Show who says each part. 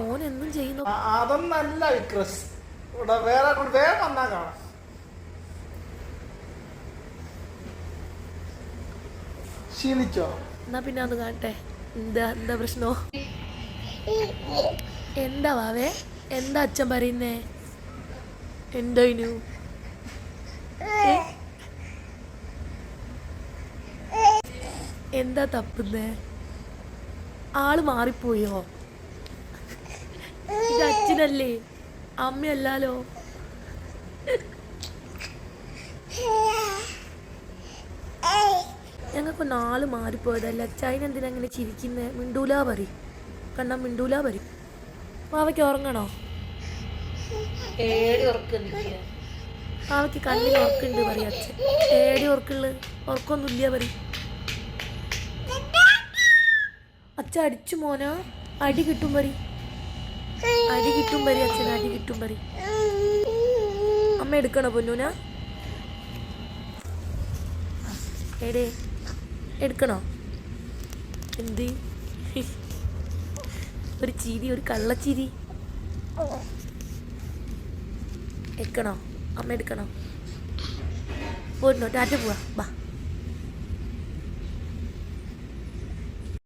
Speaker 1: ഓൻ എന്നും ചെയ്യുന്നു
Speaker 2: അതൊന്നല്ല വിക്രസ് ഇവിടെ വേറെ വേഗം വന്നാ കാണാം. ക്ഷീണിച്ചോ
Speaker 1: എന്നാ പിന്നെ അത് കാണട്ടെ. എന്താ എന്താ പ്രശ്നോ? എന്താ വാവേ? എന്താ അച്ഛൻ പറയുന്നേ? എന്തോ ഇനു? എന്താ തപ്പുന്നേ? ആൾ മാറിപ്പോയോ? ഇത് അച്ഛനല്ലേ? അമ്മയല്ലാലോ? ഞങ്ങൾക്ക് നാല് മാറിപ്പോയതല്ല? അച്ചായൻ എന്തിനാ അങ്ങനെ ചിരിക്കുന്നത് മിണ്ടൂല പറി കണ്ണാ മിണ്ടൂല പറി പാവയ്ക്ക് ഉറങ്ങണോ? പാവയ്ക്ക് കണ്ണിൽ ഉറക്കുണ്ട് പറയും അച്ഛൻ. ഏടി ഉറക്കുള്ളു. ഉറക്കൊന്നുമില്ല പറി അച്ഛ അടിച്ചു മോനാ. അടി കിട്ടും പറി അടി കിട്ടും പറി അച്ഛൻ അടി കിട്ടും പറി. അമ്മ എടുക്കണോ പൊന്നൂന? എടേ എടുക്കണോ? എന്ത്? ഒരു ചിരി ഒരു കള്ളച്ചിരി. എടുക്കണോ? അമ്മ എടുക്കണോ? പോരുന്നോ ടാറ്റ പോവാ ബാ